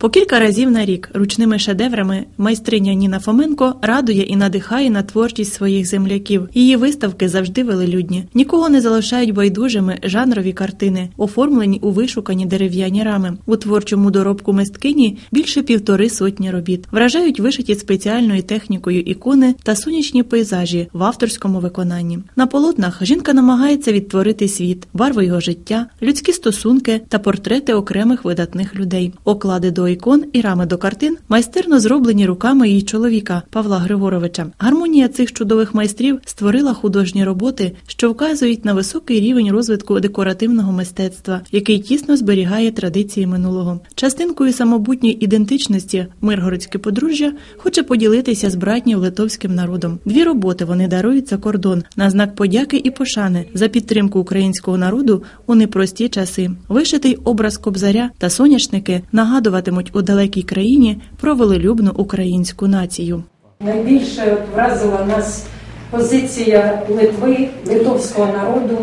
По кілька разів на рік ручними шедеврами майстриня Ніна Фоменко радує і надихає на творчість своїх земляків. Її виставки завжди велелюдні. Нікого не залишають байдужими жанрові картини, оформлені у вишукані дерев'яні рами. У творчому доробку мисткині більше півтори сотні робіт. Вражають вишиті спеціальною технікою ікони та сонячні пейзажі в авторському виконанні. На полотнах жінка намагається відтворити світ, барви його життя, людські стосунки та портрети окремих видатних людей. Оклади до ікон і рами до картин майстерно зроблені руками її чоловіка Павла Григоровича. Гармонія цих чудових майстрів створила художні роботи, що вказують на високий рівень розвитку декоративного мистецтва, який тісно зберігає традиції минулого. Частинкою самобутньої ідентичності Миргородське подружжя хоче поділитися з братнім литовським народом. Дві роботи вони дарують за кордон на знак подяки і пошани за підтримку українського народу у непрості часи. Вишитий образ кобзаря та соняшники нагадуватимуть у далекій країні про велелюбну українську націю. Найбільше вразила нас позиція Литви, литовського народу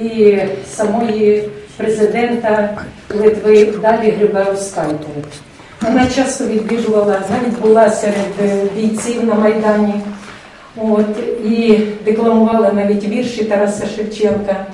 і самої президента Литви Далі Грибаускайте. Вона часто відвідувала, навіть була серед е, бійців на Майдані, от, і декламувала навіть вірші Тараса Шевченка.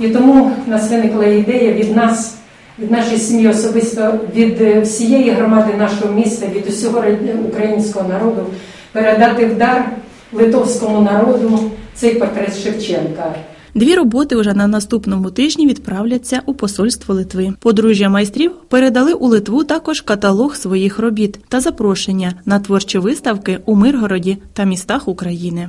І тому в нас виникла ідея від нас, від нашої сім'ї, особисто від е, всієї громади нашого міста, від усього українського народу передати в дар литовському народу цей портрет Шевченка. Дві роботи уже на наступному тижні відправляться у посольство Литви. Подружжя майстрів передали у Литву також каталог своїх робіт та запрошення на творчі виставки у Миргороді та містах України.